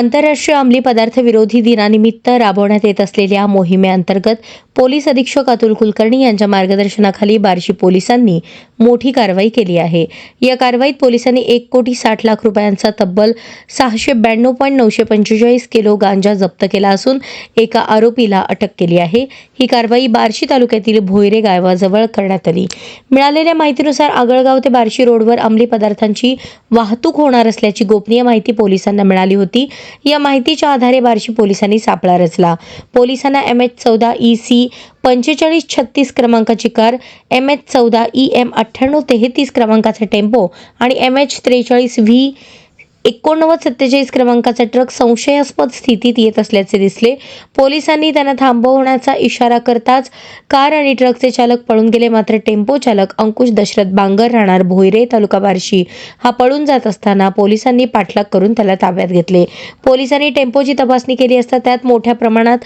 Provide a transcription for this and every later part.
आंतरराष्ट्रीय अंमली पदार्थ विरोधी दिनानिमित्त राबवण्यात येत असलेल्या मोहिमेअंतर्गत पोलीस अधीक्षक अतुल कुलकर्णी यांच्या मार्गदर्शनाखाली बार्शी पोलिसांनी मोठी कारवाई केली आहे. या कारवाईत पोलिसांनी एक कोटी साठ लाख रुपयांचा तब्बल सहाशे ब्याण्णव पॉईंट नऊशे पंचेचाळीस किलो गांजा जप्त केला असून एका आरोपीला अटक केली आहे. ही कारवाई बार्शी तालुक्यातील भोयरे गावाजवळ करण्यात आली. मिळालेल्या माहितीनुसार आगळगाव ते बार्शी रोडवर अंमली पदार्थांची वाहतूक होणार असल्याची गोपनीय माहिती पोलिसांना मिळाली होती. या माहितीच्या आधारे बार्शी पोलिसांनी सापळा रचला. पोलिसांना एम एच चौदा ई सी पंचेचाळीस छत्तीस क्रमांकाची कार एम एच चौदा ई एम अठ्ठ्याण्णव तेहतीस क्रमांकाचा टेम्पो आणि एम एच त्रेचाळीस व्ही एकोणनव्वद सत्तेचाळीस क्रमांकाचा ट्रक संशयास्पद स्थितीत येत असल्याचे दिसले. पोलिसांनी त्यांना थांबवण्याचा इशारा करताच कार आणि ट्रकचे चालक पळून गेले. मात्र टेम्पो चालक अंकुश दशरथ बांगर राहणार भोयरे तालुका बार्शी हा पळून जात असताना पोलिसांनी पाठलाग करून त्याला ताब्यात घेतले. पोलिसांनी टेम्पोची तपासणी केली असता त्यात मोठ्या प्रमाणात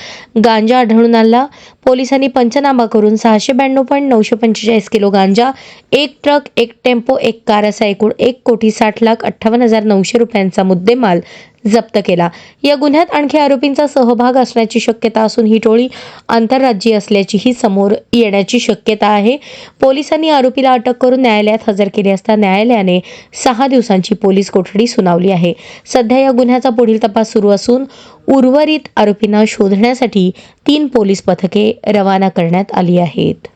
गांजा आढळून आला. पोलिसांनी पंचनामा करून सहाशे ब्याण्णव पॉईंट नऊशे पंचेचाळीस किलो गांजा एक ट्रक एक टेम्पो एक कार असा एकूण एक कोटी साठ लाख अठ्ठावन्न हजार नऊशे रुपयांचा मुद्देमाल जप्त केला. या गुन्ह्यात आणखी आरोपींचा सहभाग असण्याची शक्यता असून ही टोळी आंतरराज्यीय असल्याचीही समोर येण्याची शक्यता आहे. पोलिसांनी आरोपीला अटक करून न्यायालयात हजर केले असता न्यायालयाने सहा दिवसांची पोलीस कोठडी सुनावली आहे. सध्या या गुन्ह्याचा पुढील तपास सुरू असून उर्वरित आरोपींना शोधण्यासाठी तीन पोलीस पथके रवाना करण्यात आली आहेत.